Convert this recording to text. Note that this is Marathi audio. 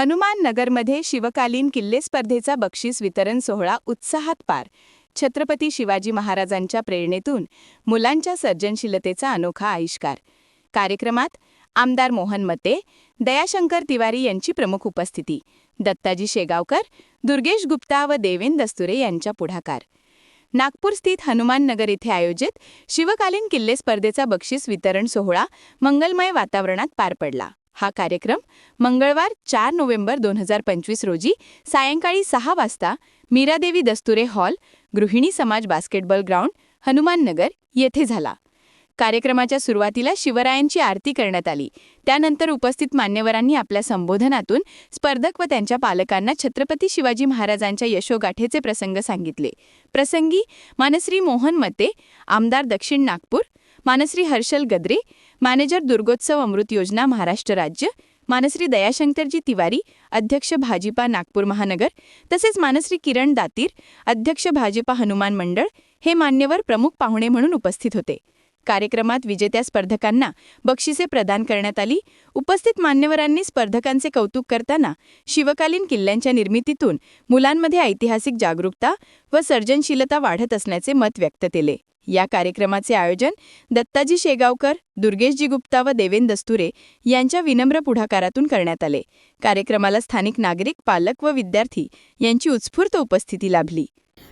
हनुमान नगरमध्ये शिवकालीन किल्ले स्पर्धेचा बक्षीस वितरण सोहळा उत्साहात पार. छत्रपती शिवाजी महाराजांच्या प्रेरणेतून मुलांच्या सर्जनशीलतेचा अनोखा आविष्कार. कार्यक्रमात आमदार मोहन मते दयाशंकर तिवारी यांची प्रमुख उपस्थिती दत्ताजी शेगावकर दुर्गेश गुप्ता व देवेन दस्तुरे यांच्या पुढाकार. नागपूर स्थित हनुमान नगर येथे आयोजित शिवकालीन किल्ले स्पर्धेचा बक्षीस वितरण सोहळा मंगलमय वातावरणात पार पडला. हा कार्यक्रम मंगळवार चार नोव्हेंबर दोन हजार पंचवीस रोजी सायंकाळी सहा वाजता मीरादेवी दस्तुरे हॉल गृहिणी समाज बास्केटबॉल ग्राउंड हनुमाननगर येथे झाला. कार्यक्रमाच्या सुरुवातीला शिवरायांची आरती करण्यात आली. त्यानंतर उपस्थित मान्यवरांनी आपल्या संबोधनातून स्पर्धक व त्यांच्या पालकांना छत्रपती शिवाजी महाराजांच्या यशोगाठेचे प्रसंग सांगितले. प्रसंगी मानश्री मोहन मते आमदार दक्षिण नागपूर मानश्री हर्षल गद्रे मॅनेजर दुर्गोत्सव अमृत योजना महाराष्ट्र राज्य मानश्री दयाशंकरजी तिवारी अध्यक्ष भाजपा नागपूर महानगर तसेच मानश्री किरण दातीर अध्यक्ष भाजपा हनुमान मंडळ हे मान्यवर प्रमुख पाहुणे म्हणून उपस्थित होते कार्यक्रमात विजेत्या स्पर्धकांना बक्षिसे प्रदान करण्यात आली. उपस्थित मान्यवरांनी स्पर्धकांचे कौतुक करताना शिवकालीन किल्ल्यांच्या निर्मितीतून मुलांमध्ये ऐतिहासिक जागरूकता व सर्जनशीलता वाढत असल्याचे मत व्यक्त केले. या कार्यक्रमाचे आयोजन दत्ताजी शेगावकर दुर्गेशजी गुप्ता व देवेन दस्तुरे यांच्या विनम्र पुढाकारातून करण्यात आले. कार्यक्रमाला स्थानिक नागरिक पालक व विद्यार्थी यांची उत्स्फूर्त उपस्थिती लाभली.